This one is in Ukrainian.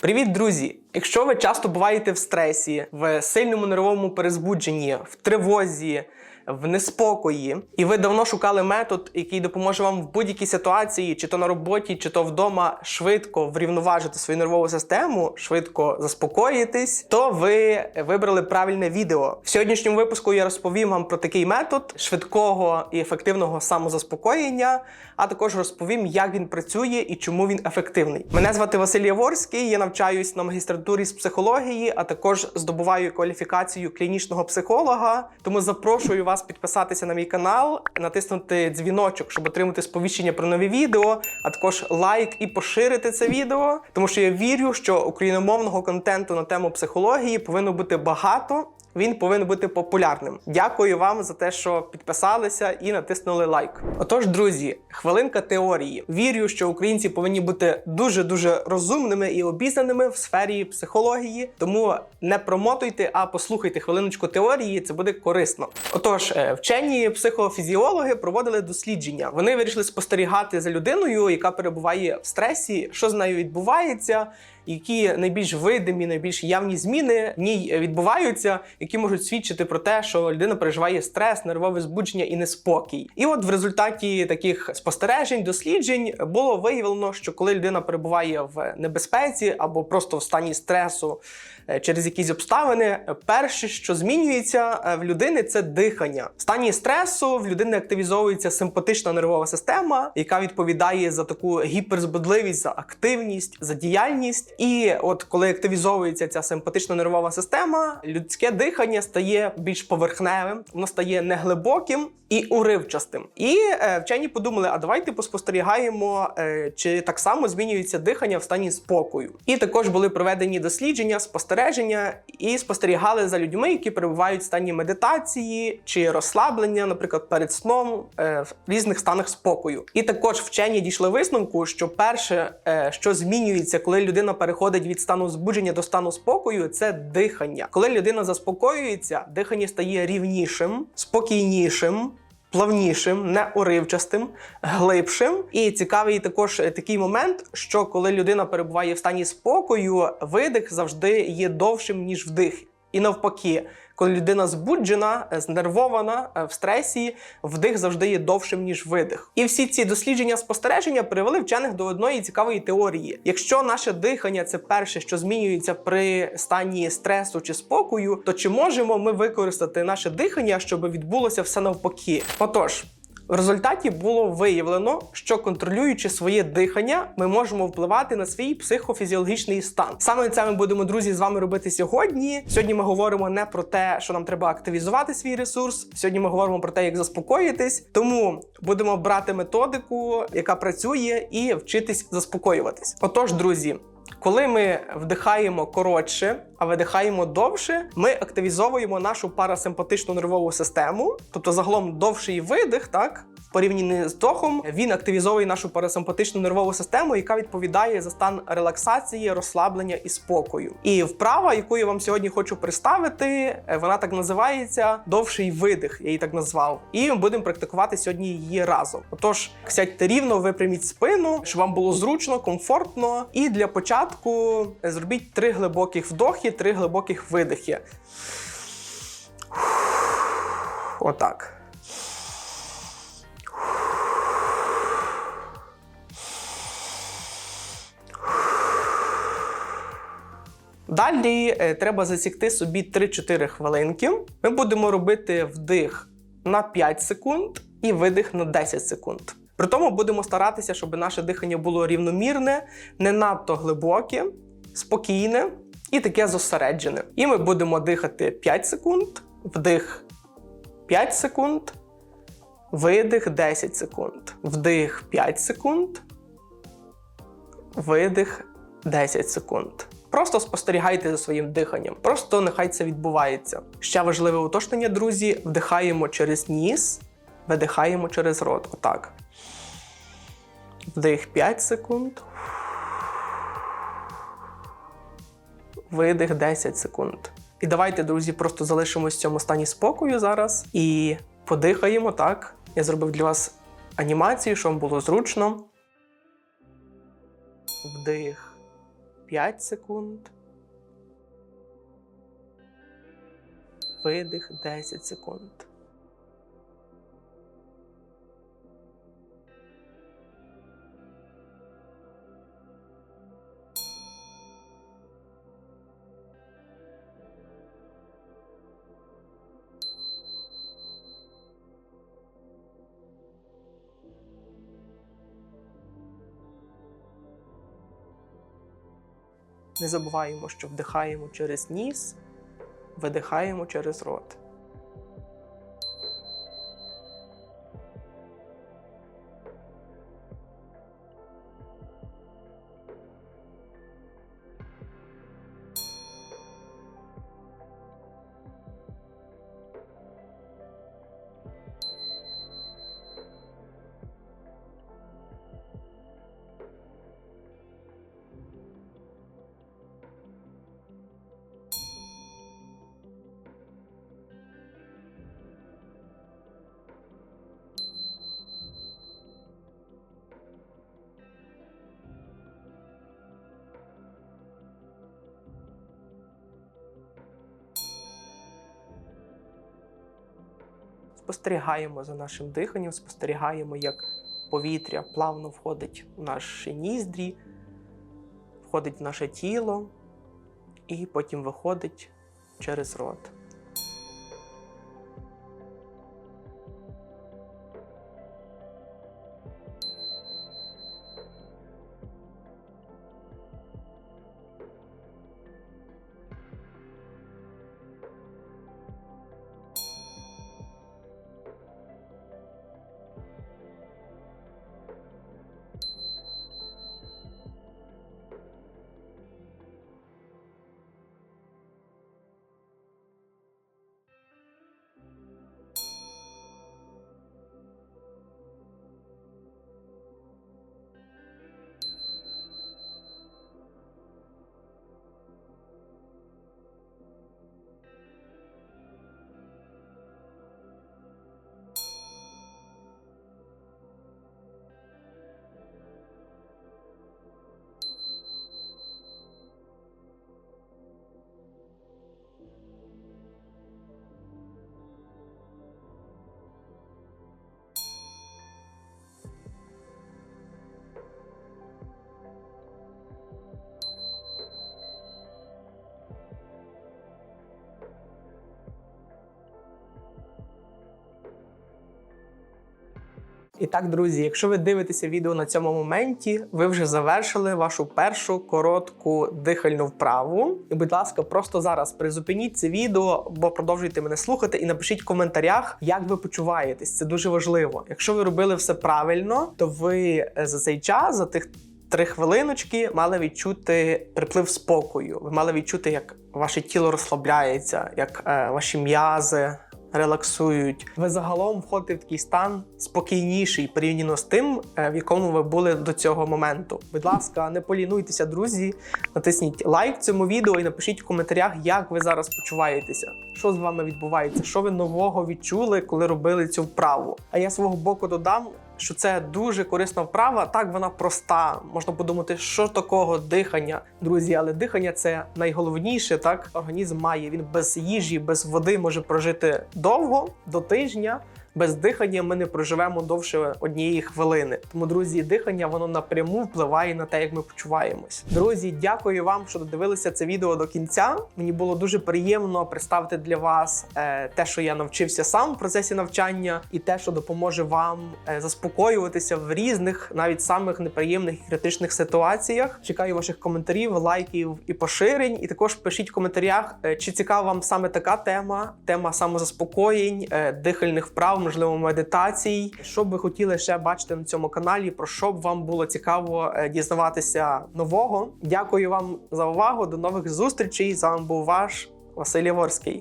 Привіт, друзі! Якщо ви часто буваєте в стресі, в сильному нервовому перезбудженні, в тривозі, в неспокої, і ви давно шукали метод, який допоможе вам в будь-якій ситуації, чи то на роботі, чи то вдома, швидко врівноважити свою нервову систему, швидко заспокоїтись, то ви вибрали правильне відео. В сьогоднішньому випуску я розповім вам про такий метод швидкого і ефективного самозаспокоєння, а також розповім, як він працює і чому він ефективний. Мене звати Василь Яворський, я навчаюсь на магістратурі з психології, а також здобуваю кваліфікацію клінічного психолога. Тому запрошую вас підписатися на мій канал, натиснути дзвіночок, щоб отримати сповіщення про нові відео, а також лайк і поширити це відео, тому що я вірю, що україномовного контенту на тему психології повинно бути багато. Він повинен бути популярним. Дякую вам за те, що підписалися і натиснули лайк. Отож, друзі, хвилинка теорії. Вірю, що українці повинні бути дуже дуже розумними і обізнаними в сфері психології. Тому не промотуйте, а послухайте хвилиночку теорії. Це буде корисно. Отож, е, вчені психофізіологи проводили дослідження. Вони вирішили спостерігати за людиною, яка перебуває в стресі, що з нею відбувається які найбільш видимі, найбільш явні зміни в ній відбуваються, які можуть свідчити про те, що людина переживає стрес, нервове збудження і неспокій. І от в результаті таких спостережень, досліджень було виявлено, що коли людина перебуває в небезпеці або просто в стані стресу е, через якісь обставини, перше, що змінюється е, в людини, це дихання. В стані стресу в людини активізовується симпатична нервова система, яка відповідає за таку гіперзбудливість, за активність, за діяльність. І от коли активізовується ця симпатична нервова система, людське дихання стає більш поверхневим, воно стає неглибоким і уривчастим. І е, вчені подумали: а давайте поспостерігаємо, е, чи так само змінюється дихання в стані спокою. І також були проведені дослідження, спостереження і спостерігали за людьми, які перебувають в стані медитації чи розслаблення, наприклад, перед сном е, в різних станах спокою. І також вчені дійшли висновку, що перше, е, що змінюється, коли людина переходить від стану збудження до стану спокою, це дихання. Коли людина заспокоюється, дихання стає рівнішим, спокійнішим. Плавнішим, не уривчастим, глибшим. І цікавий також е, такий момент, що коли людина перебуває в стані спокою, видих завжди є довшим ніж вдих. І навпаки, коли людина збуджена, е, знервована е, в стресі, вдих завжди є довшим ніж видих. І всі ці дослідження спостереження привели вчених до одної цікавої теорії: якщо наше дихання це перше, що змінюється при стані стресу чи спокою, то чи можемо ми використати наше дихання, щоб відбулося все навпаки? Отож. В результаті було виявлено, що контролюючи своє дихання, ми можемо впливати на свій психофізіологічний стан. Саме це ми будемо, друзі, з вами робити сьогодні. Сьогодні ми говоримо не про те, що нам треба активізувати свій ресурс. Сьогодні ми говоримо про те, як заспокоїтись. Тому будемо брати методику, яка працює, і вчитись заспокоюватись. Отож, друзі. Коли ми вдихаємо коротше, а видихаємо довше, ми активізовуємо нашу парасимпатичну нервову систему, тобто загалом довший видих, так в порівнянні з вдохом, він активізовує нашу парасимпатичну нервову систему, яка відповідає за стан релаксації, розслаблення і спокою. І вправа, яку я вам сьогодні хочу представити, е, вона так називається довший видих. Я її так назвав. І будемо практикувати сьогодні її разом. Отож, сядьте рівно, випряміть спину, щоб вам було зручно, комфортно. І для початку зробіть три глибоких вдохи, три глибоких видихи. Отак. Далі е, треба засікти собі 3-4 хвилинки. Ми будемо робити вдих на 5 секунд і видих на 10 секунд. При тому будемо старатися, щоб наше дихання було рівномірне, не надто глибоке, спокійне і таке зосереджене. І ми будемо дихати 5 секунд, вдих 5 секунд, видих 10 секунд, вдих 5 секунд, видих 10 секунд. Просто спостерігайте за своїм диханням. Просто нехай це відбувається. Ще важливе уточнення, друзі: вдихаємо через ніс, видихаємо через рот. Отак. Вдих 5 секунд. Видих 10 секунд. І давайте, друзі, просто залишимось в цьому стані спокою зараз і подихаємо так. Я зробив для вас анімацію, щоб вам було зручно. Вдих. 5 секунд. Видих 10 секунд. Не забуваємо, що вдихаємо через ніс, видихаємо через рот. Спостерігаємо за нашим диханням, спостерігаємо, як повітря плавно входить в наші ніздрі, входить в наше тіло і потім виходить через рот. І так, друзі, якщо ви дивитеся відео на цьому моменті, ви вже завершили вашу першу коротку дихальну вправу. І, будь ласка, просто зараз призупиніть це відео, бо продовжуйте мене слухати, і напишіть в коментарях, як ви почуваєтесь. Це дуже важливо. Якщо ви робили все правильно, то ви е, за цей час, за тих три хвилиночки, мали відчути приплив спокою. Ви мали відчути, як ваше тіло розслабляється, як е, ваші м'язи релаксують. Ви загалом входите в такий стан спокійніший порівняно з тим, е, в якому ви були до цього моменту. Будь ласка, не полінуйтеся, друзі. Натисніть лайк цьому відео і напишіть в коментарях, як ви зараз почуваєтеся, що з вами відбувається, що ви нового відчули, коли робили цю вправу. А я свого боку додам. Що це дуже корисна вправа, так вона проста. Можна подумати, що такого дихання, друзі, але дихання це найголовніше. Так організм має. Він без їжі, без води може прожити довго до тижня. Без дихання ми не проживемо довше однієї хвилини. Тому, друзі, дихання воно напряму впливає на те, як ми почуваємось. Друзі, дякую вам, що додивилися це відео до кінця. Мені було дуже приємно представити для вас е, те, що я навчився сам в процесі навчання, і те, що допоможе вам е, заспокоюватися в різних, навіть самих неприємних і критичних ситуаціях. Чекаю ваших коментарів, лайків і поширень. І також пишіть в коментарях, е, чи цікава вам саме така тема, тема самозаспокоєнь, дихальних вправ, можливо, медитацій. Що б ви хотіли ще бачити на цьому каналі, про що б вам було цікаво е, дізнаватися нового. Дякую вам за увагу. До нових зустрічей. З вами був ваш Василь Яворський.